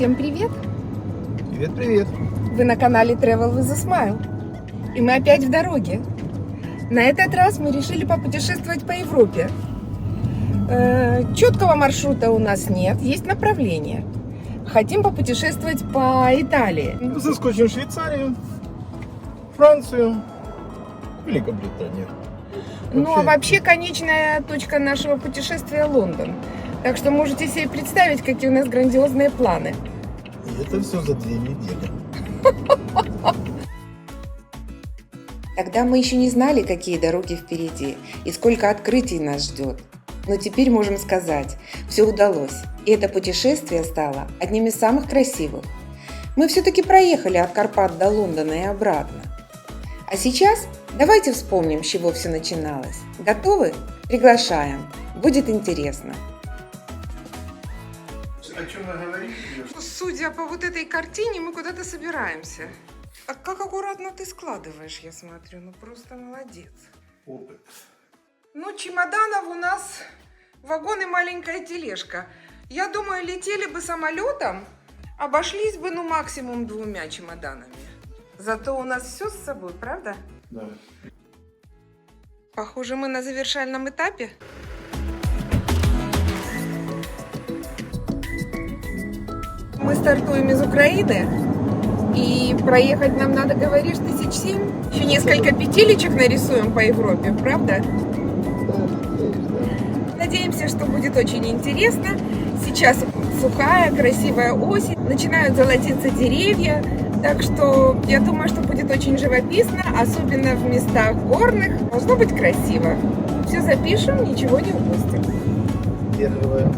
Всем привет! Привет, привет. Вы на канале Travel with a Smile. И мы опять в дороге. На этот раз мы решили попутешествовать по Европе. Э, четкого маршрута у нас нет, есть направление. Хотим попутешествовать по Италии. Заскочим в Швейцарию, Францию, Великобританию. Ну а вообще конечная точка нашего путешествия Лондон. Так что можете себе представить, какие у нас грандиозные планы. И это все за две недели. Тогда мы еще не знали, какие дороги впереди и сколько открытий нас ждет. Но теперь можем сказать, все удалось, и это путешествие стало одним из самых красивых. Мы все-таки проехали от Карпат до Лондона и обратно. А сейчас давайте вспомним, с чего все начиналось. Готовы? Приглашаем. Будет интересно. О чем вы говорите? Судя по вот этой картине, мы куда-то собираемся. А как аккуратно ты складываешь, я смотрю. Ну просто молодец. Опыт. Ну, чемоданов у нас вагон и маленькая тележка. Я думаю, летели бы самолетом, обошлись бы, ну, максимум двумя чемоданами. Зато у нас все с собой, правда? Да. Похоже, мы на завершальном этапе. Мы стартуем из Украины. И проехать нам надо, говоришь, тысяч семь. Еще несколько петелечек нарисуем по Европе, правда? Надеемся, что будет очень интересно. Сейчас сухая, красивая осень. Начинают золотиться деревья. Так что я думаю, что будет очень живописно, особенно в местах горных. Должно быть красиво. Все запишем, ничего не упустим. Первое.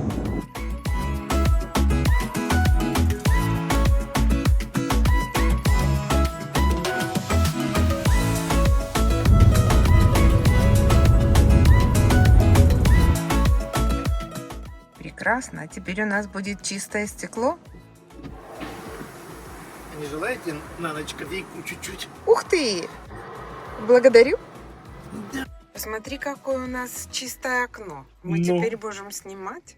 Прекрасно. А теперь у нас будет чистое стекло. Не желаете на ночь кофейку чуть-чуть? Ух ты! Благодарю. Посмотри, какое у нас чистое окно. Мы Ну. теперь можем снимать.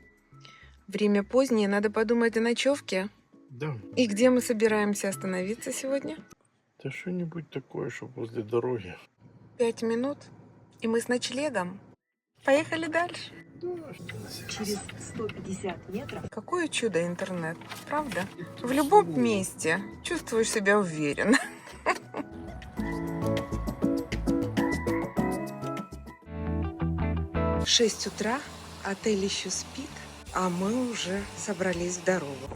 Время позднее, надо подумать о ночевке. Да. И где мы собираемся остановиться сегодня? Да что-нибудь такое, что возле дороги. Пять минут, и мы с ночлегом. Поехали дальше. Через 150 метров Какое чудо интернет, правда? В любом месте чувствуешь себя уверенно. Шесть утра, отель еще спит, а мы уже собрались в дорогу.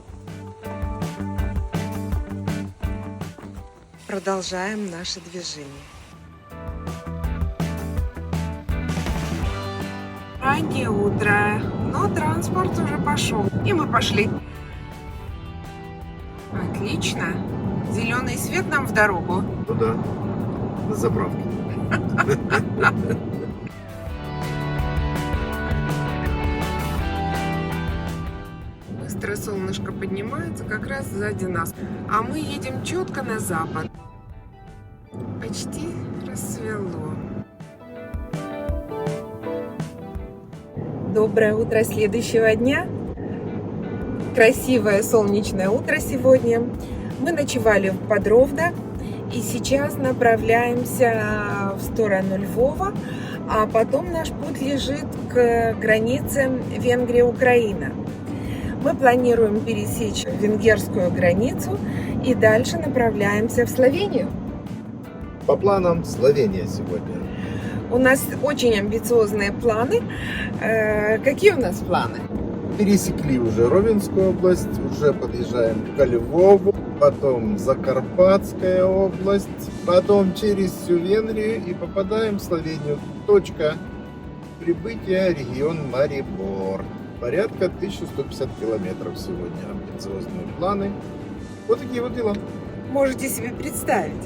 Продолжаем наше движение. Раннее утро, но транспорт уже пошел. И мы пошли. Отлично. Зеленый свет нам в дорогу. Ну да. На заправке. Быстро солнышко поднимается как раз сзади нас. А мы едем четко на запад. Почти рассвело. Доброе утро следующего дня. Красивое солнечное утро сегодня. Мы ночевали в Подровно и сейчас направляемся в сторону Львова, а потом наш путь лежит к границе Венгрия-Украина. Мы планируем пересечь венгерскую границу и дальше направляемся в Словению. По планам Словения сегодня. У нас очень амбициозные планы. Э, какие у нас планы? Пересекли уже Ровенскую область, уже подъезжаем к Львову, потом Закарпатская область, потом через всю Венгрию и попадаем в Словению. Точка прибытия регион Марибор. Порядка 1150 километров сегодня. Амбициозные планы. Вот такие вот дела. Можете себе представить.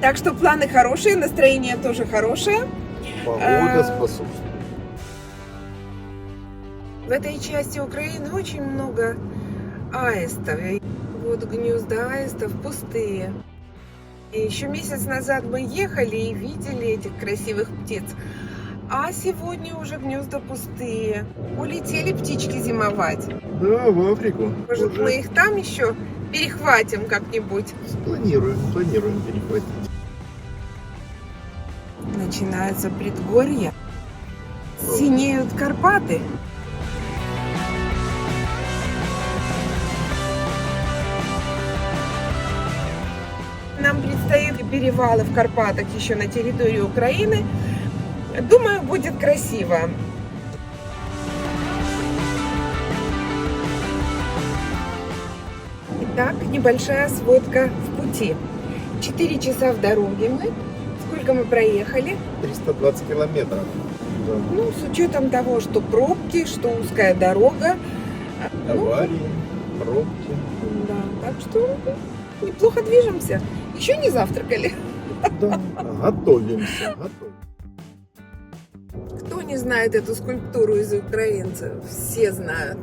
Так что планы хорошие, настроение тоже хорошее. Погода А, способствует. В этой части Украины очень много аистов. Вот гнезда аистов пустые. И еще месяц назад мы ехали и видели этих красивых птиц. А сегодня уже гнезда пустые. Улетели птички зимовать. Да, в Африку. Может, Уже мы их там еще перехватим как-нибудь? Планируем, планируем перехватить. Начинается предгорье. Синеют Карпаты. Нам предстоит перевалы в Карпатах еще на территории Украины. Думаю, будет красиво. Итак, небольшая сводка в пути. Четыре часа в дороге мы. Сколько мы проехали? 320 километров. Да. Ну, с учетом того, что пробки, что узкая дорога. Ну, Аварии, пробки. да, так что неплохо движемся. Еще не завтракали. Да, готовимся, готовимся. Кто не знает эту скульптуру из украинцев? Все знают.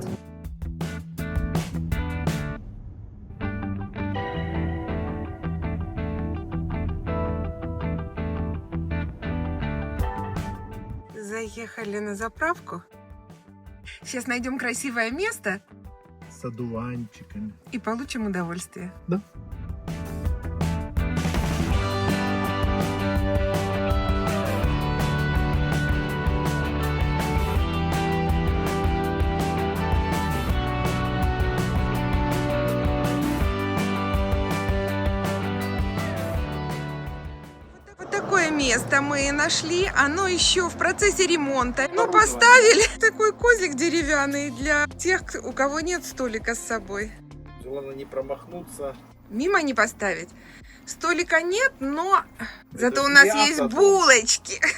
Заехали на заправку. Сейчас найдем красивое место С одуванчиками. и получим удовольствие. Да. Место мы нашли. Оно еще в процессе ремонта. Но поставили такой козлик деревянный для тех, у кого нет столика с собой. Главное не промахнуться. Мимо не поставить. Столика нет, но зато Это у нас есть тут. булочки.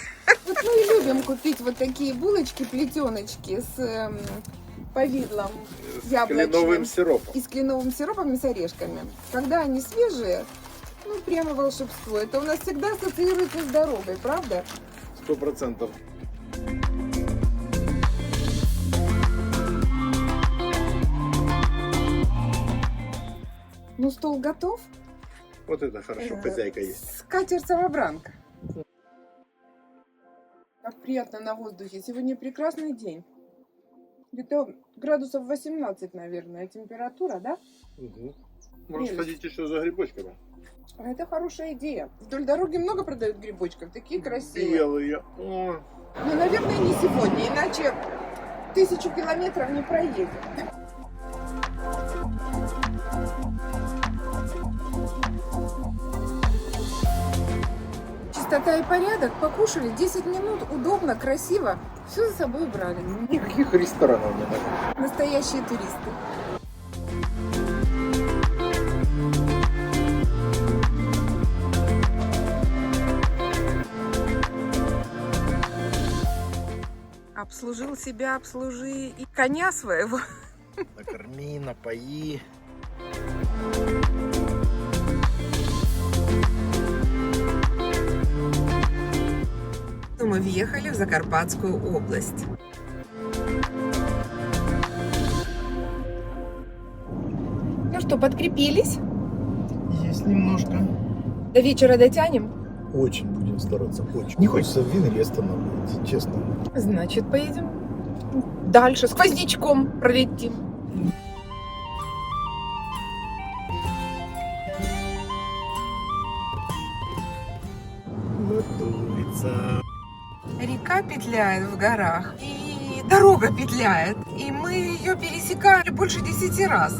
Вот мы и любим купить вот такие булочки, плетеночки с эм, повидлом С Яблочным. кленовым сиропом. и с кленовым сиропом и с орешками. Когда они свежие, ну прямо волшебство. Это у нас всегда ассоциируется с дорогой, правда? Сто процентов. Ну, стол готов. Вот это хорошо, Э, хозяйка есть. Скатерть самобранка. Как приятно на воздухе. Сегодня прекрасный день. Где-то градусов 18, наверное, температура, да? Угу. Прелесть. ходить еще за грибочками? А Это хорошая идея. Вдоль дороги много продают грибочков, такие красивые. Белые. Но, наверное, не сегодня, иначе тысячу километров не проедем. Чистота и порядок. Покушали 10 минут, удобно, красиво. Все за собой убрали. никаких ресторанов не надо. Настоящие туристы. Обслужил себя, обслужи и коня своего. Накорми, напои. Мы въехали в Закарпатскую область. Ну что, подкрепились? Есть немножко. До вечера дотянем? Очень будем стараться, очень. Не хочется в Венгрии останавливаться, честно. Значит, поедем дальше, сквознячком пролетим. Готовится. Река петляет в горах, и дорога петляет, и мы ее пересекали больше десяти раз.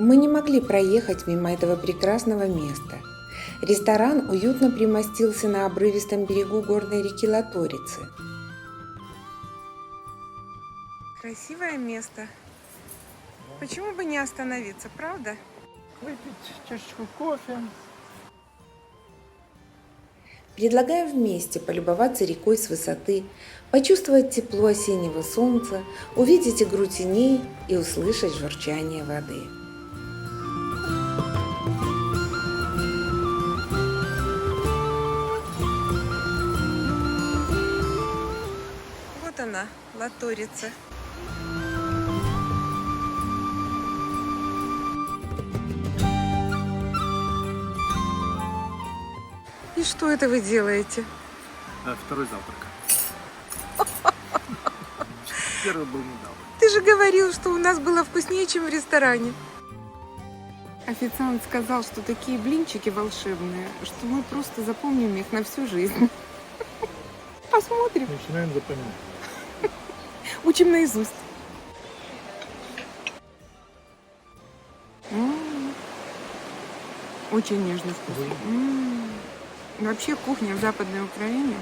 Мы не могли проехать мимо этого прекрасного места. Ресторан уютно примостился на обрывистом берегу горной реки Латорицы. Красивое место. Почему бы не остановиться, правда? Выпить чашечку кофе. Предлагаю вместе полюбоваться рекой с высоты, почувствовать тепло осеннего солнца, увидеть игру теней и услышать журчание воды. Латорица. И что это вы делаете? Э, Второй завтрак. Первый был недавно. Ты же говорил, что у нас было вкуснее, чем в ресторане. Официант сказал, что такие блинчики волшебные, что мы просто запомним их на всю жизнь. Посмотрим, Начинаем запоминать. Учим наизусть. М, Очень нежно вкусно. М. Вообще кухня в Западной Украине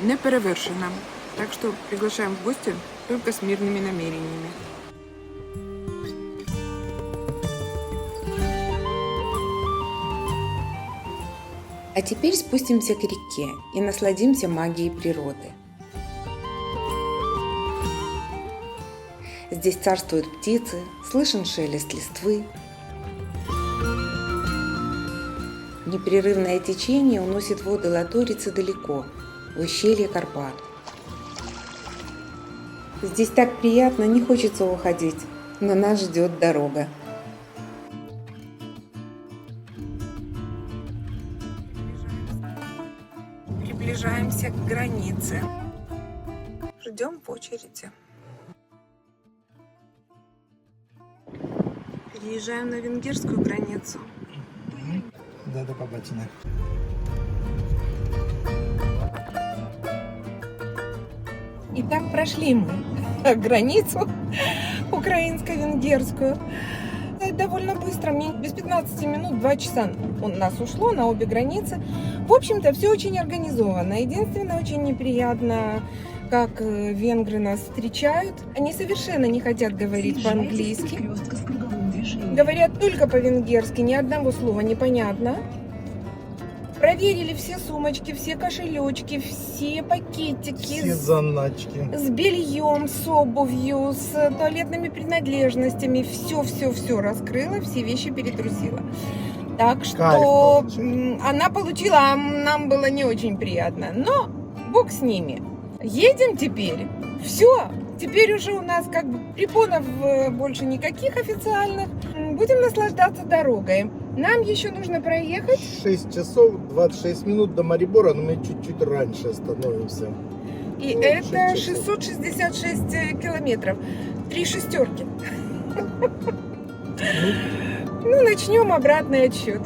не перевершена. Так что приглашаем в гости только с мирными намерениями. А теперь спустимся к реке и насладимся магией природы. Здесь царствуют птицы, слышен шелест листвы. Непрерывное течение уносит воды Латорицы далеко, в ущелье Карпат. Здесь так приятно, не хочется уходить, но нас ждет дорога. Приближаемся к границе. Ждем по очереди. Переезжаем на венгерскую границу. Да, до побачення. Итак, прошли мы границу украинско-венгерскую. Это довольно быстро, мне без 15 минут, 2 часа у нас ушло на обе границы. В общем-то, все очень организовано. Единственное, очень неприятно, как э, венгры нас встречают. Они совершенно не хотят говорить по-английски. Говорят только по-венгерски, ни одного слова непонятно. Проверили все сумочки, все кошелечки, все пакетики Все с, заначки. с бельем, с обувью, с туалетными принадлежностями. Все, все, все раскрыла, все вещи перетрусила. Так что она получила, а нам было не очень приятно. Но бог с ними. Едем теперь. Все. Теперь уже у нас как бы препонов э, больше никаких официальных. Будем наслаждаться дорогой. Нам еще нужно проехать 6 часов 26 минут до Марибора, но мы чуть-чуть раньше остановимся. И Ну, это шесть часов. 666 э, километров. Три шестерки. Ну, начнем обратный отсчет.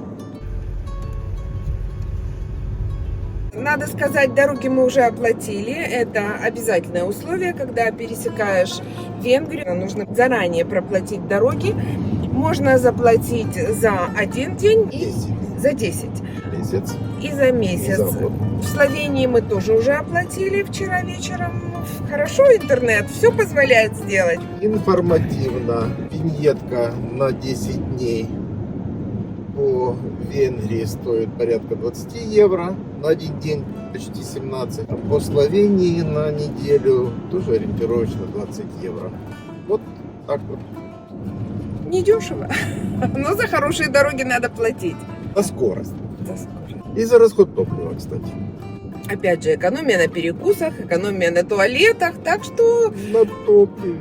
Надо сказать, дороги мы уже оплатили. Это обязательное условие, когда пересекаешь Венгрию. Нужно заранее проплатить дороги. Можно заплатить за один день и 10 за 10. месяц. И за И месяц. за год. В Словении мы тоже уже оплатили вчера вечером. Хорошо интернет, все позволяет сделать. Информативно. Виньетка на 10 дней по Венгрии стоит порядка 20 евро. На один день почти 17. А по Словении на неделю тоже ориентировочно 20 евро. Вот так вот. Недешево. Но за хорошие дороги надо платить. На скорость. За скорость. И за расход топлива, кстати. Опять же, экономия на перекусах, экономия на туалетах. Так что На топливе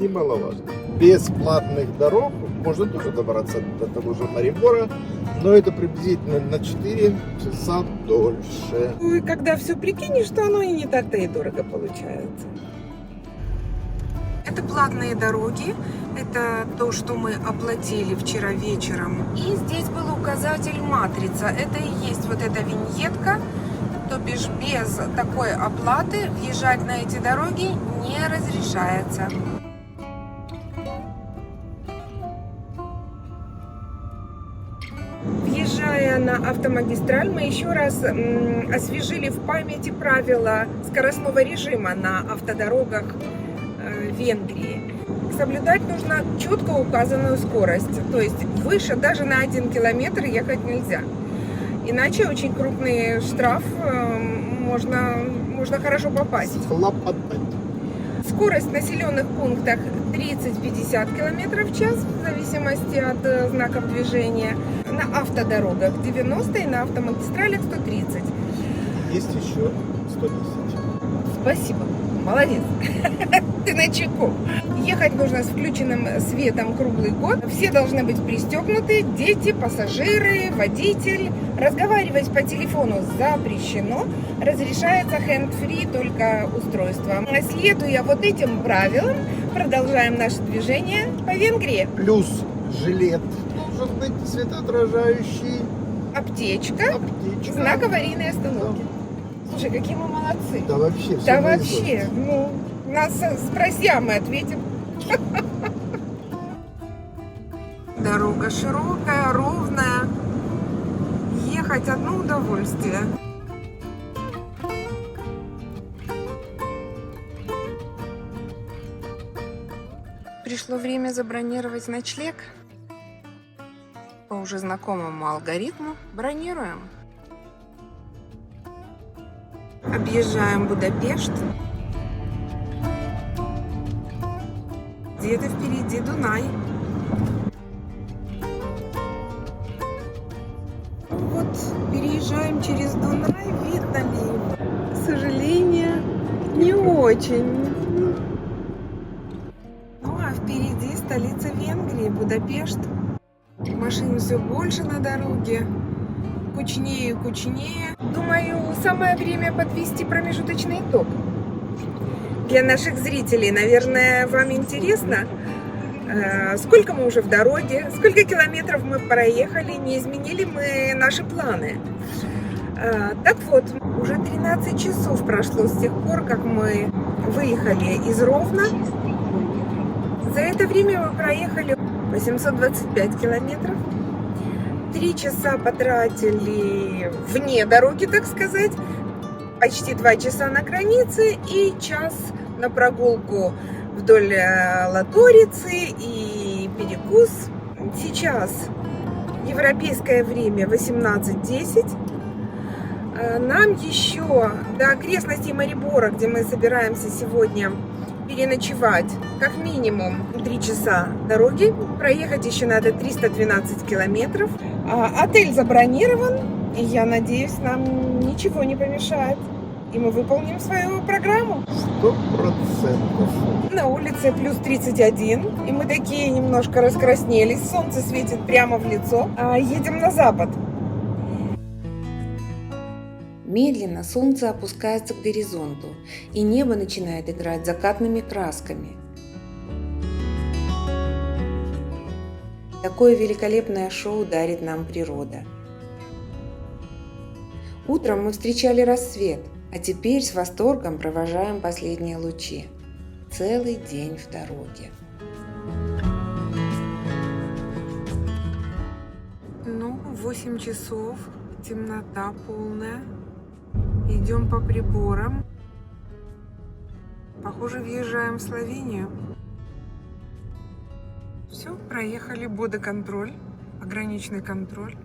немаловажно. Без платных дорог можно тоже добраться до того же Марибора, но это приблизительно на 4 часа дольше. ну, и когда все прикинешь, то оно и не так-то и дорого получается. Это платные дороги. Это то, что мы оплатили вчера вечером. И здесь был указатель матрица. Это и есть вот эта виньетка. То бишь без такой оплаты въезжать на эти дороги не разрешается. Въезжая на автомагистраль, мы еще раз освежили в памяти правила скоростного режима на автодорогах Венгрии. Соблюдать нужно четко указанную скорость, то есть выше даже на один километр ехать нельзя. Иначе очень крупный штраф э, можно, можно хорошо попасть. Скорость в населенных пунктах 30-50 км в час, в зависимости от э, знаков движения. На автодорогах 90 и на автомагистралях 130. Есть еще 110. Спасибо. Молодец. Ты на чеку. Ехать нужно с включенным светом круглый год. Все должны быть пристегнуты. Дети, пассажиры, водитель. Разговаривать по телефону запрещено. Разрешается hand-free только устройство. Следуя вот этим правилам, продолжаем наше движение по Венгрии. Плюс жилет должен быть светоотражающий, Аптечка, аптечка. знак аварийной остановки. Слушай, какие мы молодцы. Да вообще. Да вообще, ну, нас спроси, а мы ответим. Дорога широкая, ровная. Ехать одно удовольствие. Пришло время забронировать ночлег. По уже знакомому алгоритму бронируем. Объезжаем Будапешт. Где-то впереди Дунай. Вот переезжаем через Дунай, видно ли? К сожалению, не очень. Ну а впереди столица Венгрии, Будапешт. Машин все больше на дороге. Кучнее и кучнее. Думаю, самое время подвести промежуточный итог. Для наших зрителей, наверное, вам интересно, э, сколько мы уже в дороге, сколько километров мы проехали, не изменили мы наши планы. Э, Так вот, уже 13 часов прошло с тех пор, как мы выехали из Ровно. За это время мы проехали 825 километров. Три часа потратили вне дороги, так сказать. Почти два часа на границе и час на прогулку вдоль э, Латорицы и перекус. Сейчас европейское время 18.10. Э, Нам еще до окрестностей Марибора, где мы собираемся сегодня переночевать, как минимум 3 часа дороги. Проехать еще надо 312 километров. А, Отель забронирован, и я надеюсь, нам ничего не помешает. И мы выполним свою программу. Сто процентов. На улице плюс 31, и мы такие немножко раскраснелись. Солнце светит прямо в лицо. А, едем на запад. Медленно солнце опускается к горизонту, и небо начинает играть закатными красками. Такое великолепное шоу дарит нам природа. Утром мы встречали рассвет, а теперь с восторгом провожаем последние лучи. Целый день в дороге. Ну, 8 часов, темнота полная. Идем по приборам. Похоже, въезжаем в Словению. Все, проехали бодоконтроль, ограниченный контроль.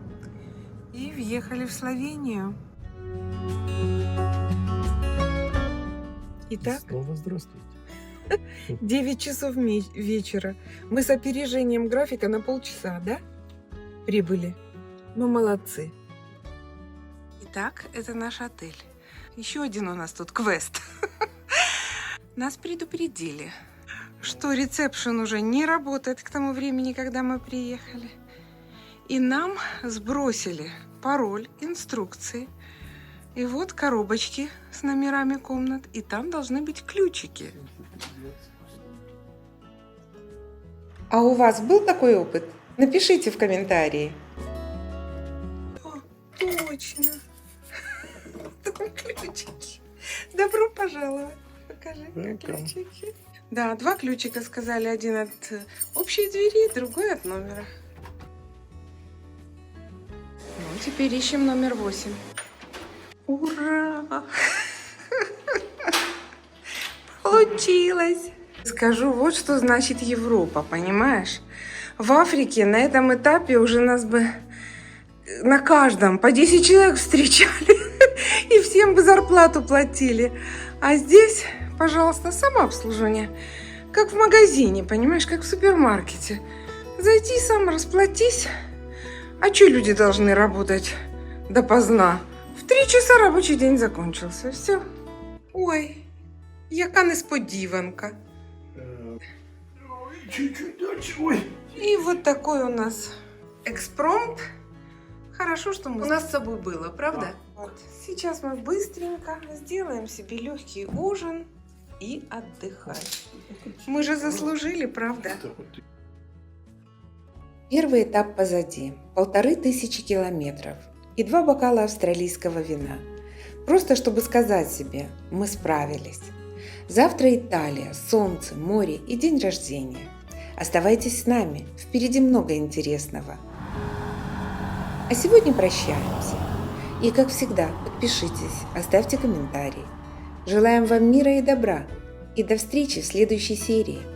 И въехали в Словению. Итак, Снова здравствуйте. 9 часов вечера. Мы с опережением графика на полчаса, да? Прибыли. Мы молодцы. Итак, это наш отель. Еще один у нас тут квест. Нас предупредили, что ресепшн уже не работает к тому времени, когда мы приехали. И нам сбросили пароль, инструкции. И вот коробочки с номерами комнат. И там должны быть ключики. А у вас был такой опыт? Напишите в комментарии. О, точно. Там ключики. Добро пожаловать. Покажи Welcome. ключики. Да, два ключика сказали. Один от э, общей двери, другой от номера. Ну, теперь ищем номер восемь. Ура! Получилось! Скажу, вот что значит Европа, понимаешь? В Африке на этом этапе уже нас бы на каждом по 10 человек встречали и всем бы зарплату платили. А здесь, пожалуйста, самообслуживание. Как в магазине, понимаешь, как в супермаркете. Зайти сам расплатись. А что люди должны работать допоздна? В три часа рабочий день закончился. Все. Ой, Яка несподіванка. Чуть-чуть дальше. Ой. И вот такой у нас экспромт. Хорошо, что мы... у нас с собой было, правда? Вот. Сейчас мы быстренько сделаем себе легкий ужин и отдыхать. Мы же заслужили, правда? Первый этап позади – полторы тысячи километров и два бокала австралийского вина. Просто чтобы сказать себе «мы справились». Завтра Италия, солнце, море и день рождения. Оставайтесь с нами, впереди много интересного. А сегодня прощаемся. И как всегда, подпишитесь, оставьте комментарии. Желаем вам мира и добра. И до встречи в следующей серии.